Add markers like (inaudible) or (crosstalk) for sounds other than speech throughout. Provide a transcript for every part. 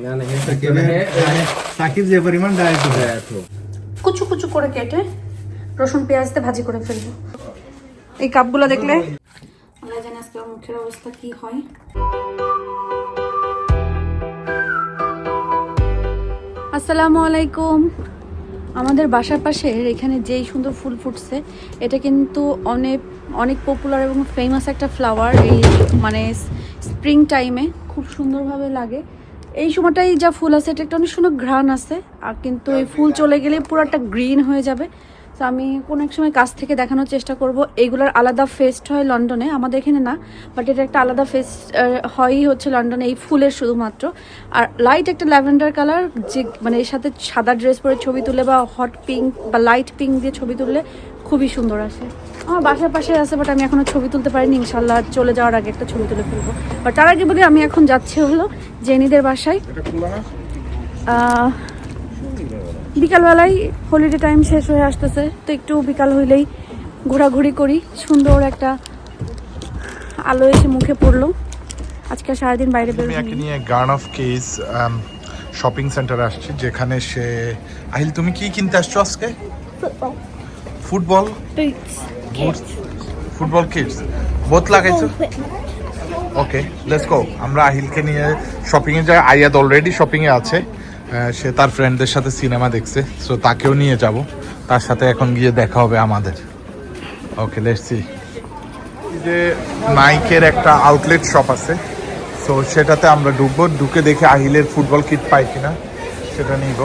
না না হ্যাঁ সাকিব যে পরিমাণ ডায়েট কুচু কুচু করে কেটে রসুন পেঁয়াজ দিয়ে ভাজি করে ফেলব। এই কাপগুলো দেখলে? আমরা জানি আজকে মুখের অবস্থা কি হয়। আসসালামু আলাইকুম। আমাদের বাসার পাশে এখানে যেই সুন্দর ফুল ফুটছে এটা কিন্তু অনেক অনেক পপুলার এবং ফেমাস একটা ফ্লাওয়ার এই মানে স্প্রিং টাইমে খুব সুন্দরভাবে লাগে। এই সময়টাই যা ফুল আছে, এটা একটা অনেক সুন্দর ঘ্রাণ আছে, আর কিন্তু এই ফুল চলে গেলে পুরোটা গ্রিন হয়ে যাবে। তো আমি কোনো এক সময় কাছ থেকে দেখানোর চেষ্টা করব। এইগুলোর আলাদা ফেস্ট হয় লন্ডনে, আমাদের এখানে না বাট এটা একটা আলাদা ফেস্ট হয়ই হচ্ছে লন্ডনে এই ফুলের শুধুমাত্র। আর লাইট একটা ল্যাভেন্ডার কালার, যে মানে এর সাথে সাদা ড্রেস পরে ছবি তুলে বা হট পিঙ্ক বা লাইট পিঙ্ক দিয়ে ছবি তুললে খুবই সুন্দর আসে। আমার বাসার পাশে আছে বাট আমি এখনও ছবি তুলতে পারিনি ইনশাল্লাহ চলে যাওয়ার আগে একটা ছবি তুলে ফেলব। বাট তার আগে বলি আমি এখন যাচ্ছি হলো জেনিদের বাসায়। বিকালবেলায় হলিডে টাইম শেষ হয়ে আসতেছে তো একটু বিকাল হইলেই ঘোরাঘুরি করি। সুন্দর একটা আলো এসে মুখে পড়ল। আজকে সারাদিন বাইরে আমি বেরোনি একে নিয়ে গার্ন অফ কেস শপিং সেন্টারে আসছি যেখানে সে আহিল তুমি কি কিনতে আসছো আজকে? ফুটবল ফুটবল কিটস বোথ লাগাইছো? ওকে লেটস গো আমরা আহিলকে নিয়ে শপিং এ যাই আয়াদ অলরেডি শপিং এ আছে। সে তার ফ্রেন্ডদের সাথে সিনেমা দেখছে সো তাকেও নিয়ে যাব। তার সাথে এখন গিয়ে দেখা হবে আমাদের। ওকে লেটস সি যে নাইকের একটা আউটলেট শপ আছে সো সেটাতে আমরা ঢুকবো। ঢুকে দেখে আহিলের ফুটবল কিট পাই কিনা সেটা নিব।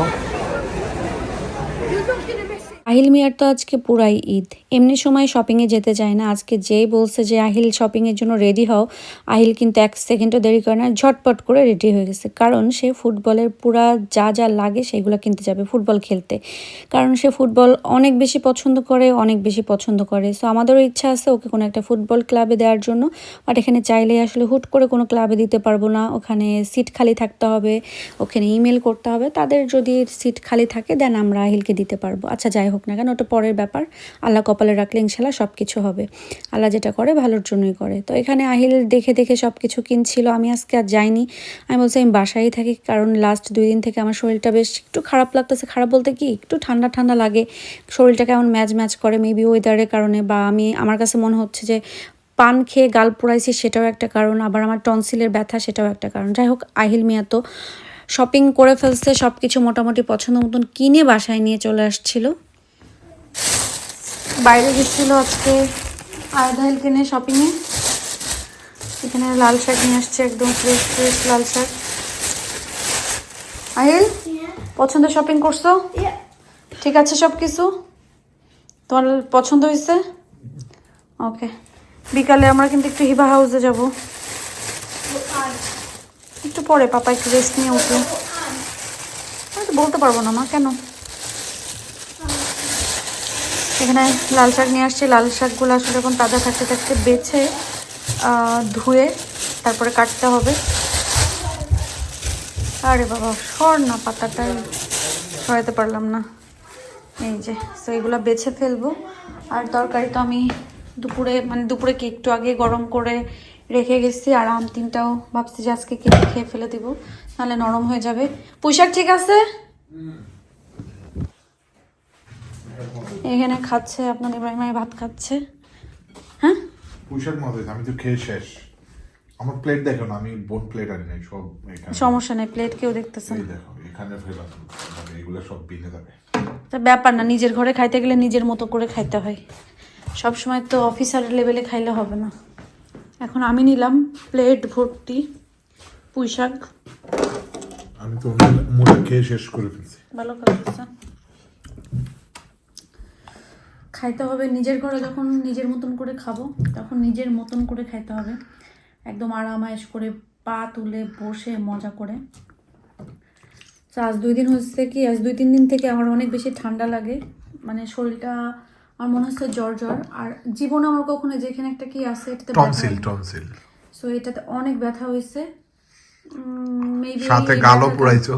আহিল মিয়ার তো আজকে পুরাই ঈদ। এমনি সময় শপিংয়ে যেতে চায় না। আজকে যেই বলছে যে, আহিল শপিংয়ের জন্য রেডি হও। আহিল কিন্তু এক সেকেন্ডও দেরি করে না, ঝটপট করে রেডি হয়ে গেছে। কারণ সে ফুটবলের পুরা যা যা লাগে সেগুলো কিনতে যাবে ফুটবল খেলতে। কারণ সে ফুটবল অনেক বেশি পছন্দ করে, অনেক বেশি পছন্দ করে। সো আমাদেরও ইচ্ছা আছে ওকে কোনো একটা ফুটবল ক্লাবে দেওয়ার জন্য। বাট এখানে চাইলে আসলে হুট করে কোনো ক্লাবে দিতে পারব না। ওখানে সিট খালি থাকতে হবে, ওখানে ইমেল করতে হবে। তাদের যদি সিট খালি থাকে দেন আমরা আহিলকে দিতে পারব। আচ্ছা যাই হোক না কেন, ওটা পরের ব্যাপার। আল্লাহ কপালে রাখলে ইনশাল্লাহ সব কিছু হবে। আল্লাহ যেটা করে, ভালোর জন্যই করে। তো এখানে আহিল দেখে দেখে সব কিছু কিনছিল। আমি আজকে আর যাইনি। আমি বলছি, আমি বাসায় থাকি, কারণ লাস্ট দুই দিন থেকে আমার শরীরটা বেশ একটু খারাপ লাগতেছে। খারাপ বলতে কি? একটু ঠান্ডা ঠান্ডা লাগে। শরীরটা কেমন ম্যাচ ম্যাচ করে মেবি ওয়েদারের কারণে বা আমি, আমার কাছে মনে হচ্ছে যে পান খেয়ে গাল পোড়াইছি সেটাও একটা কারণ, আবার আমার টনসিলের ব্যথা সেটাও একটা কারণ। যাই হোক, আহিল মিয়া তো শপিং করে ফেলছে সব কিছু মোটামুটি পছন্দ মতন কিনে বাসায় নিয়ে চলে আসছিল। বাইরে গেছিল আজকে আয়দাহিল কিনে শপিংয়ে এখানে লাল শাক নিয়ে আসছে একদম ফ্রেশ ফ্রেশ লাল শাক। আহিল পছন্দের শপিং করছ? ঠিক আছে সব কিছু তোমার পছন্দ হয়েছে? ওকে বিকালে আমরা কিন্তু একটু হিবা হাউসে যাব। একটু পরে পাপা একটু রেস্ট নিয়ে উঠল আমি তো বলতে পারব না মা কেন? এখানে লাল শাক নিয়ে আসছি। লাল শাকগুলো আসলে এখন তাজা থাকতে থাকতে বেছে ধুয়ে তারপরে কাটতে হবে। আরে বাবা সর না পাতাটা সরাতে পারলাম না। এই যে তো এগুলো বেছে ফেলব। আর তরকারি তো আমি দুপুরে মানে দুপুরে কি, একটু আগে গরম করে রেখে গেছি। আর আম তিনটাও ভাবছি যে আজকে কেটে খেয়ে ফেলে দিব। নাহলে নরম হয়ে যাবে। পুঁইশাক ঠিক আছে? এখানে খাচ্ছে আপনার ইব্রাহিম ভাই ভাত খাচ্ছে। হ্যাঁ? পুষার মতো আমি তো খেয়ে শেষ। আমার প্লেট দেখো না আমি বোন প্লেট আনি নাই সব এখানে। সমস্যা নেই প্লেট কেউ দেখতেছে না। দেখো এখানে ফেলা এগুলো সব বিনে যাবে। তা ব্যাপার না নিজের ঘরে খাইতে গেলে নিজের মতো করে খাইতে হয়। সব সময় তো অফিসার লেভেলে খাইলে হবে না। এখন আমি নিলাম প্লেট ভর্তি পুঁই শাক আমি তো মুড়া খেয়ে শেষ করে ফেলছি। ভালো খাচ্ছে খাইতে হবে। নিজের ঘরে যখন নিজের মতন করে খাব তখন নিজের মতন করে খাইতে হবে। একদম আরামায়েশ করে পা তুলে বসে মজা করে। তো আজ দুই দিন হচ্ছে কি আজ দুই তিন দিন থেকে আমার অনেক বেশি ঠান্ডা লাগে। মানে শরীরটা আমার মনে হচ্ছে জ্বর জ্বর। আর জীবনে আমার কখনো যেখানে একটা কি আছে এটাতে টনসিল টনসিল। সো এটাতে অনেক ব্যথা হয়েছে। মেবি সাথে গালও পুরাইছো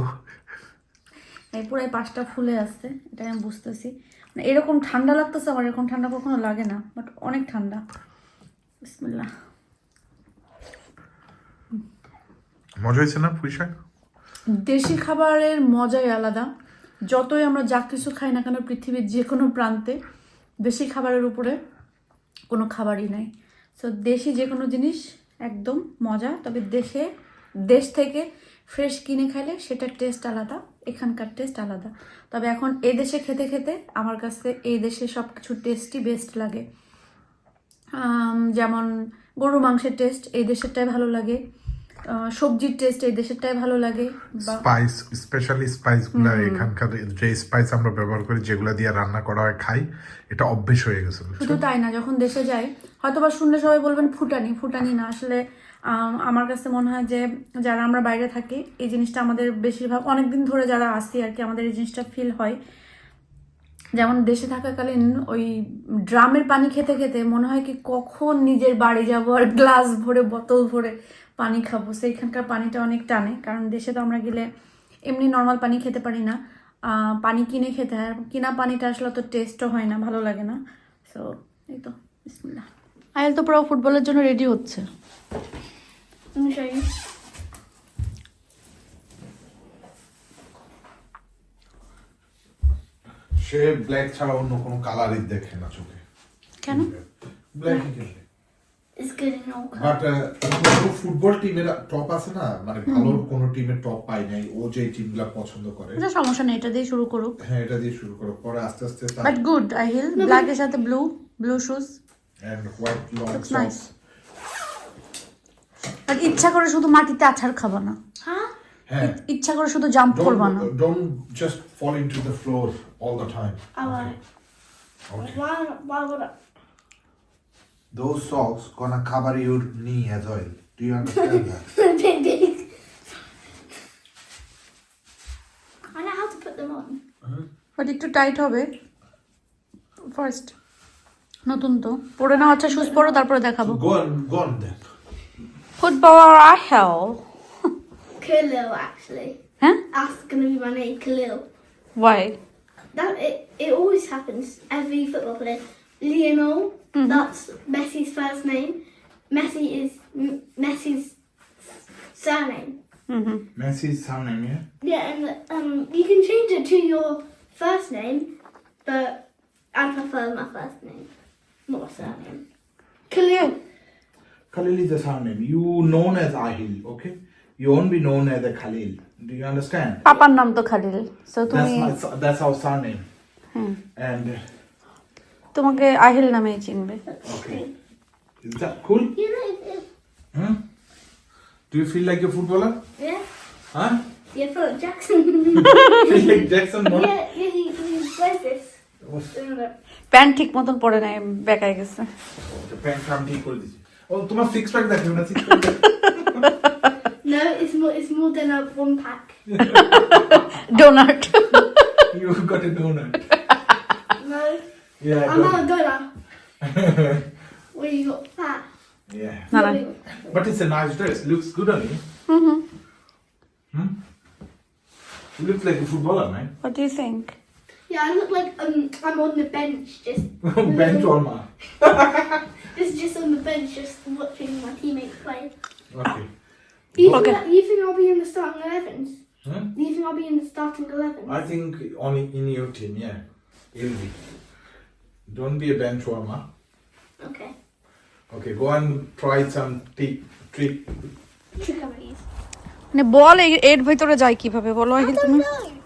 এই পুরাই পাঁচটা ফুলে আসছে এটা আমি বুঝতেছি। এরকম ঠান্ডা লাগতেছে আমার এরকম ঠান্ডা কখনো লাগে না বাট অনেক ঠান্ডা। বিসমিল্লাহ। মজা হয়েছে না পুঁইশাক দেশি খাবারের মজাই আলাদা। যতই আমরা যা কিছু খাই না কেন পৃথিবীর যে কোনো প্রান্তে দেশি খাবারের উপরে কোনো খাবারই নাই। সো দেশি যে কোনো জিনিস একদম মজা তবে দেশে দেশ থেকে ফ্রেশ কিনে খাইলে সেটার টেস্ট আলাদা। এখানকার টেস্ট আলাদা। তবে এখন এই দেশে খেতে খেতে আমার কাছে এই দেশে সব কিছু টেস্টই বেস্ট লাগে যেমন গরু মাংসের টেস্ট এই দেশেরটাই ভালো লাগে। সবজির টেস্ট এই দেশেরটাই ভালো লাগে। স্পাইস স্পেশালি স্পাইসগুলা এখানকার যে স্পাইস আমরা ব্যবহার করি যেগুলো দিয়ে রান্না করা হয় খাই এটা অভ্যেস হয়ে গেছে শুধু তাই না যখন দেশে যাই হয়তো বা শুনলে সবাই বলবেন ফুটানি ফুটানি না। আসলে আমার কাছে মনে হয় যে যারা আমরা বাইরে থাকি, এই জিনিসটা আমাদের বেশিরভাগ, অনেকদিন ধরে যারা আসি আর কি, আমাদের এই জিনিসটা ফিল হয়। যেমন দেশে থাকাকালীন ওই ড্রামের পানি খেতে খেতে মনে হয় কি কখন নিজের বাড়ি যাব আর গ্লাস ভরে বোতল ভরে পানি খাব। সেইখানকার পানিটা অনেক টানে, কারণ দেশে তো আমরা গেলে এমনি নর্মাল পানি খেতে পারি না। পানি কিনে খেতে হয় কিনা পানিটা আসলে তো টেস্টও হয় না, ভালো লাগে না। সো এই তো, বিসমিল্লাহ। আয়াল তো পুরো ফুটবলের জন্য রেডি হচ্ছে। Let me show you. সে ব্ল্যাক ছাড়া অন্য কোনো কালারই দেখে না চোখে। কেন? ব্ল্যাক বাট ফুটবল টিমের টপ আছে না? মানে ভালো কোনো টিমের টপ পাই নাই। ও যে টিমগুলো পছন্দ করে। এটা সমস্যা নেই এটা দিয়ে শুরু করুক। হ্যাঁ এটা দিয়ে শুরু করো পরে আস্তে আস্তে বাট গুড আহিল ব্ল্যাকের সাথে blue blue shoes and white long Looks but ইচ্ছা করে শুধু মাটিতে আছাড় খাবা না হ্যাঁ ইচ্ছা করে শুধু জাম্প করবা না floor all the time. Alright. Okay. Why, why would I? Those socks gonna cover your knee as well. Do you understand that? I know how to put them on. But একটু tight হবে first নতুন তো পরে নাও আচ্ছা shoes পরো তারপরে দেখাবো Go on, go Footballer hell? (laughs) Khalil, actually. Huh? That's going to be my name, Khalil. Why? That it, it always happens. Every football player, Lionel. Mm-hmm. That's Messi's first name. Messi is M- Messi's surname. Mm-hmm. Messi's surname, yeah. Yeah, and um, you can change it to your first name, but I prefer my first name, not surname. Khalil. Khalil is the surname. You known as Ahil, okay? You won't be known as a Khalil. Do you understand? পাপার নাম তো Khalil so That's তুমি my, su- that's our surname. And uh, তোমাকে আহিল নামেই চিনবে okay, is that cool? You know, it, it, Hmm? Do you feel like a footballer? yeah, Huh? yeah, Philip Jackson. (laughs) feel like Jackson? No? yeah, yeah, he, he wears this. Remember? Pant ঠিক মতন পরে নাই বেকায় গেছে pant আমি ঠিক করে দিছি (laughs) ও তোমার সিক্স প্যাক দেখো না six pack No, it's more. It's more than a one pack. Donut (laughs) you got a donut No, yeah I'm not a donor. (laughs) Where you got fat. Yeah না না But it's a nice dress. Looks good on you. Hmm? You look like a footballer, man. What do you think Yeah, I look like um I'm on the bench, just (laughs) Bench warmer. just (laughs) just on the bench, just watching my teammates play. Okay. Do you, Okay. think, do you think I'll be in the starting elevens? Hmm? Do you think I'll be in the starting elevens? I think only in your team, yeah. You'll be. Don't be a bench warmer. Okay. Okay, go and try some trick. trick. Trickeries. মানে বল এ- এর ভিতরে যায় কিভাবে বলো আহিল তুমি know.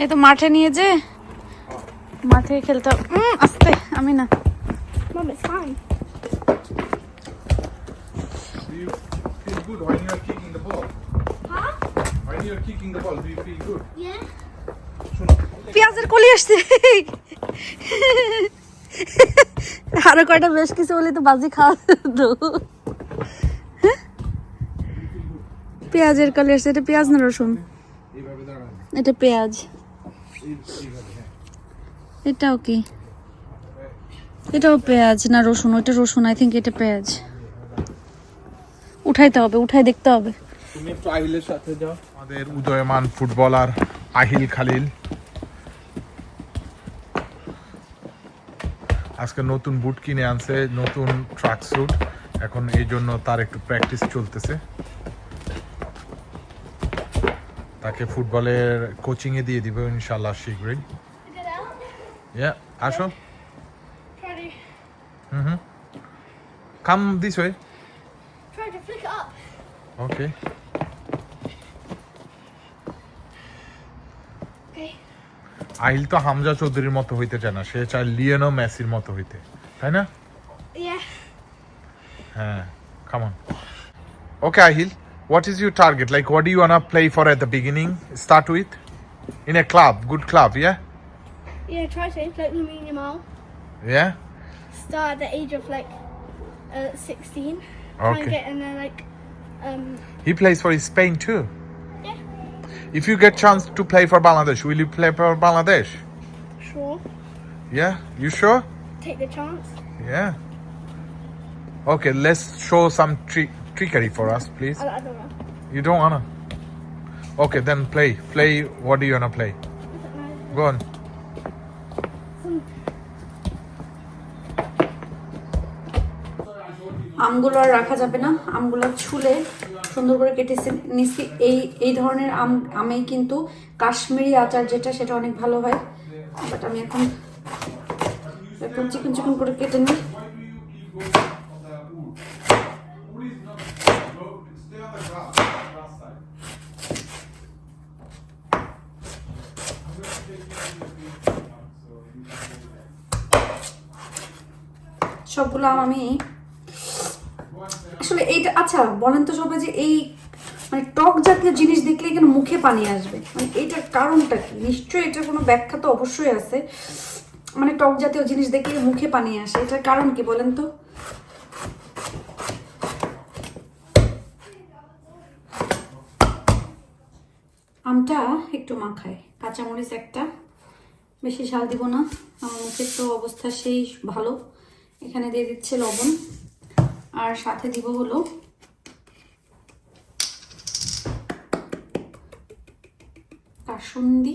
এই তো মাঠে নিয়ে যে মাঠে খেলতে আসতে আমি না। পেঁয়াজের কলি আসছে। আরও কয়টা বেশ কিছু বলে তো বাজি খাওয়া পেঁয়াজের কলি আসছে এটা পেঁয়াজ না রসুন? এটা পেঁয়াজ। এটাও কি? এটাও পেঁয়াজ না রসুন? ওইটা রসুন আই থিঙ্ক এটা পেঁয়াজ। উঠাইতে হবে, উঠাই দেখতে হবে। তুমি একটু আহিলের সাথে যাও। আমাদের উদয়মান ফুটবলার আহিল খালিল। আজকে নতুন বুট কিনে আনছে, নতুন ট্রাক স্যুট এখন এই জন্য তার একটু প্র্যাকটিস চলতেছে। তাকে ফুটবলের কোচিং এ দিয়ে দিবে ইনশাল্লাহ শীঘ্রই। ইয়া আসো। Hmm hmm. Come this way. Okay. Aahil তো হামজা চৌধুরীর মতো হইতে চায় না সে চায় লিওনো মেসির মতো হইতে। তাই না? হ্যাঁ on okay ahil what is your target like what do you want to play for at the beginning start with in a club good club yeah Yeah. Try to like Lamine Yamal. yeah Start at the age of like uh, 16. Try and get in there like um he plays for Spain too Yeah. if you get chance to play for Bangladesh will you play for Bangladesh sure. yeah you sure Take the chance. yeah okay let's show some tri- kikari for us, please? I, I don't know. You don't wanna? Okay, then play. Play, what do you wanna play? Go on. আমগুলো আর রাখা যাবে না আমগুলো ছুলে সুন্দর করে কেটেছে নিচে এই এই ধরনের আম আমেই কিন্তু কাশ্মীরি আচার যেটা সেটা অনেক ভালো হয় বাট আমি এখন এখন চিকন চিকন করে কেটে নিই সবগুলো আম আমি আসলে এইটা আচ্ছা বলেন তো সবাই যে এই মানে টক জাতীয় জিনিস দেখলে কেন মুখে পানি আসবে? মানে এটার কারণটা কি? নিশ্চয়ই এটার কোনো ব্যাখ্যা তো অবশ্যই আছে। মানে টক জাতীয় জিনিস দেখলে মুখে পানি আসে, এটার কারণ কি বলেন তো? আমটা একটু মাখায়, কাঁচামরিচ একটা। বেশি ঝাল দিব না, আমার মুখের তো অবস্থা সেই ভালো। এখানে দিয়ে দিচ্ছে লবণ, আর সাথে দিব হলো কাসুন্দি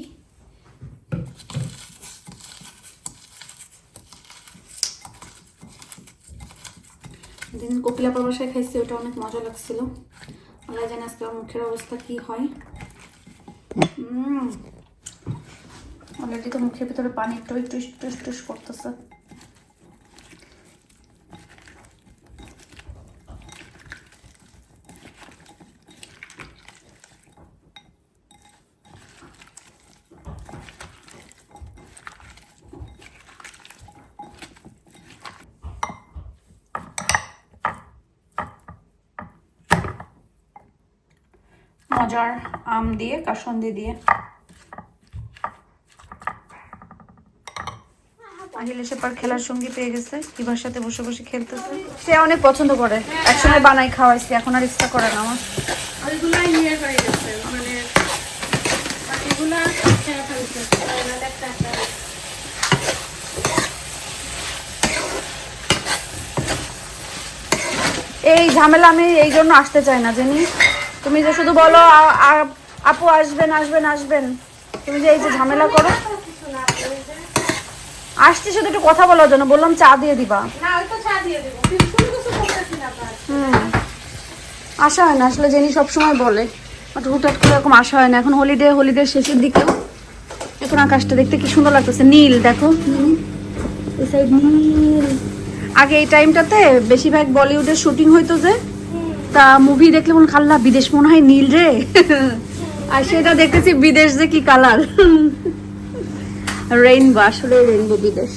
দিন কপিলাপার বাসায় খাইছি, ওটা অনেক মজা লাগছিল। আল্লাহ জানে আজকে মুখের অবস্থা কি হয়। অলরেডি তো মুখের ভিতরে পানি টই টুস টুস টুস করতেছে। মজার আম দিয়ে কাসন্দি দিয়ে আহিল এসে পার খেলার সঙ্গী পেয়ে গেছে সাথে বসে বসে খেলতেছে। সে অনেক পছন্দ করে। একসময় বানাই খাওয়াইছি এখন আর ইচ্ছা করে না আমার। মানে এই ঝামেলা আমি এই জন্য আসতে চাই না জানি। তুমি যে শুধু বলো আপু আসবেন আসবেন আসবেন। তুমি যে এই যে ঝামেলা করো। আসছি শুধু একটু কথা বলার জন্য বললাম চা দিয়ে দিবা। হুম। আসা হয় না আসলে জেনি সবসময় বলে। বাট হুটহাট করে এরকম আসা হয় না। এখন হলিডে হলিডে শেষের দিকেও। এখন আকাশটা দেখতে কি সুন্দর লাগতেছে। নীল দেখো। নীল। আগে এই টাইমটাতে বেশিরভাগ বলিউডের শুটিং হইতো যে তা মুভি দেখলে মনে খাল্লা বিদেশ মনে হয় নীল রে। আর সেটা দেখতেছি বিদেশ যে কি কালার। রেইনবো আসলে রেইনবো বিদেশ।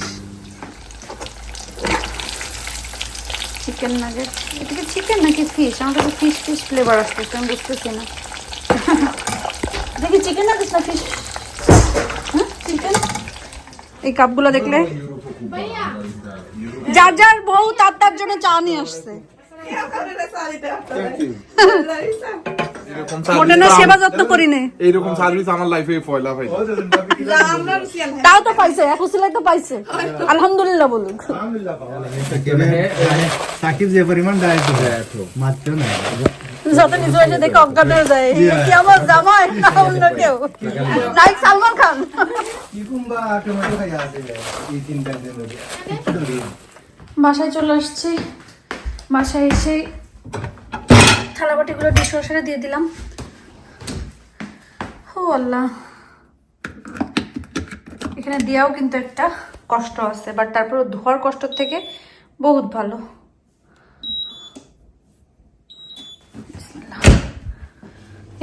চিকেন নাগেট এটা কি চিকেন নাকি ফিশ আমার কাছে ফিশ ফিশ ফ্লেভার আসতেছে আমি বুঝতেছি না। দেখি চিকেন নাগেট না ফিশ হ্যাঁ চিকেন এই কাপগুলো দেখলে? যার যার বউ তার তার জন্য চা নিয়ে আসছে। সেবা যত্ন করি নে। এইরকম সার্ভিস আমার লাইফে পয়লা ভাই তাও তো পাইছে এক উসিলাই তো পাইছে। আলহামদুলিল্লাহ বলুন। সাকিব যে পরিমাণ ডায়েট মাত্র না যত নিচু এসে দেখে অজ্ঞান হয়ে যায়। কি আমার জামাই অন্য কেউ। নাইক সালমান খান। বাসায় চলে আসছি। বাসায় এসে থালাবাটিগুলো ডিশওয়াশারে দিয়ে দিলাম। ও আল্লাহ। এখানে দেওয়াও কিন্তু একটা কষ্ট আছে বাট তারপর ধোয়ার কষ্ট থেকে বহুত ভালো।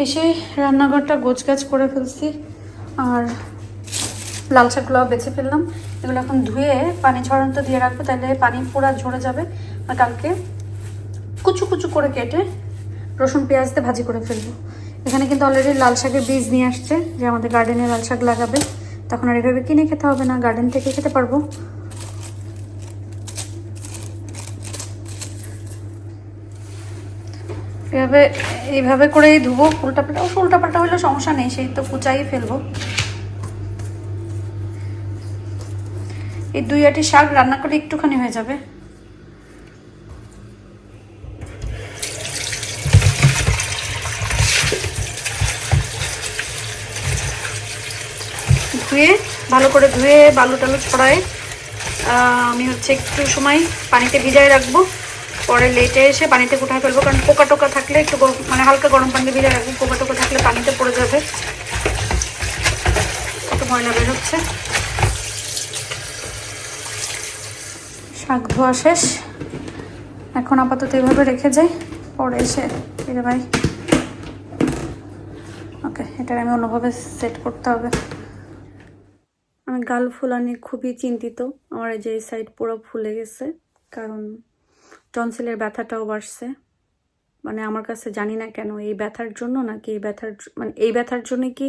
এসে রান্নাঘরটা গোছগাছ করে ফেলছি, আর লাল শাকগুলো বেছে ফেললাম। এগুলো এখন ধুয়ে পানি ছড়ান্ত দিয়ে রাখব, তাহলে পানি পুরো ঝরে যাবে, আর কালকে কুচু কুচু করে কেটে রসুন, পেঁয়াজ দিয়ে ভাজি করে ফেলব। এখানে কিন্তু অলরেডি লাল শাকের বীজ নিয়ে আসছে যে আমাদের গার্ডেনে লাল শাক লাগাবে। তখন আর এভাবে কিনে খেতে হবে না গার্ডেন থেকে খেতে পারব। এভাবে, এইভাবে করেই ধুবো উল্টা পাল্টা উল্টা পাল্টা হলে সমস্যা নেই, সেই তো কুচাই ফেলব। এই দুই আটি শাক রান্না করে একটুখানি হয়ে যাবে ধুয়ে ভালো করে ধুয়ে বালু টালু ছড়ায় আমি হচ্ছে একটু সময় পানিতে ভিজায় রাখব। পরে লেটে এসে পানিতে কোথায় ফেলব, কারণ পোকা টোকা থাকলে একটু মানে হালকা গরম পানিতে ভিজায় রাখব, পোকা টোকা থাকলে পানিতে পড়ে যাবে। কত ময়লা বের হচ্ছে? শাক ধোয়া শেষ। এখন আপাতত এইভাবে রেখে যাই, পরে এসে ফিরে ভাই। ওকে, এটার আমি অন্যভাবে সেট করতে হবে। আমি গাল ফুলা নিয়ে খুবই চিন্তিত। আমার যে সাইড পুরো ফুলে গেছে, কারণ টনসিলের ব্যথাটাও বাড়ছে। মানে আমার কাছে জানি না কেন এই ব্যথার জন্য নাকি এই ব্যথার মানে এই ব্যথার জন্য কি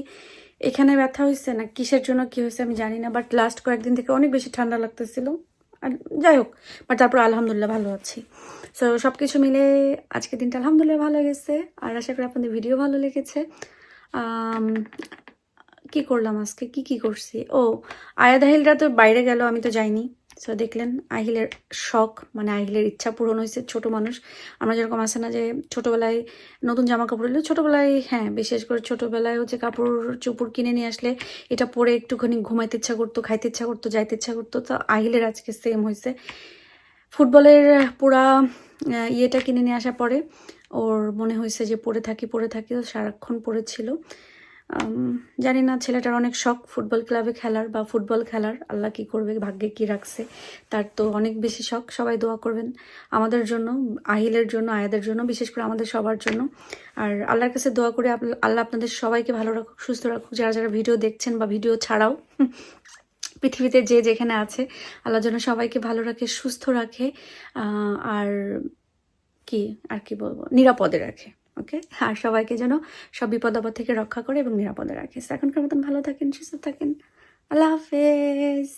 এখানে ব্যথা হয়েছে না কিসের জন্য কি হয়েছে আমি জানি না বাট লাস্ট কয়েকদিন থেকে অনেক বেশি ঠান্ডা লাগতেছিল। আর যাই হোক বাট তারপর আলহামদুলিল্লাহ ভালো আছি। সো সব কিছু মিলে আজকের দিনটা আলহামদুলিল্লাহ ভালো গেছে আর আশা করি আপনাদের ভিডিও ভালো লেগেছে। কি করলাম আজকে? কি কি করছি? ও আয়াদ আহিলরা তো বাইরে গেল, আমি তো যাইনি। সো দেখলেন, আহিলের শখ মানে আহিলের ইচ্ছা পূরণ হয়েছে, ছোট মানুষ। আমরা যেরকম আছে না যে ছোটবেলায় নতুন জামা কাপড় এলে, ছোটবেলায় হ্যাঁ বিশেষ করে ছোটবেলায় হচ্ছে কাপড় চোপড় কিনে নিয়ে আসলে এটা পরে একটুখানি ঘুমাইতে ইচ্ছা করতো, খাইতে ইচ্ছা করতো, যাইতে ইচ্ছা করতো। তো আহিলের আজকে সেম হয়েছে। ফুটবলের পুরা ইয়েটা কিনে নিয়ে আসার পরে ওর মনে হয়েছে যে পড়ে থাকি পড়ে থাকি সারাক্ষণ পড়েছিল জানি না, ছেলেটার অনেক শখ ফুটবল ক্লাবে খেলার বা ফুটবল খেলার। আল্লাহ কি করবে, ভাগ্যে কি রাখছে, তার তো অনেক বেশি শখ। সবাই দোয়া করবেন আমাদের জন্য, আহিলের জন্য, আয়াদের জন্য, বিশেষ করে আমাদের সবার জন্য। আর আল্লাহর কাছে দোয়া করে আল্লাহ আপনাদের সবাইকে ভালো রাখুক, সুস্থ রাখুক। যারা যারা ভিডিও দেখছেন বা ভিডিও ছাড়াও, (laughs) পৃথিবীতে যে যেখানে আছে, আল্লাহ যেন সবাইকে ভালো রাখে, সুস্থ রাখে আর কি আর কি বলব, নিরাপদে রাখে। ওকে আর সবাইকে যেন সব বিপদ আপদ থেকে রক্ষা করে এবং নিরাপদে রাখে। এখনকার মতন ভালো থাকেন, সুস্থ থাকেন। আল্লাহ হাফেজ।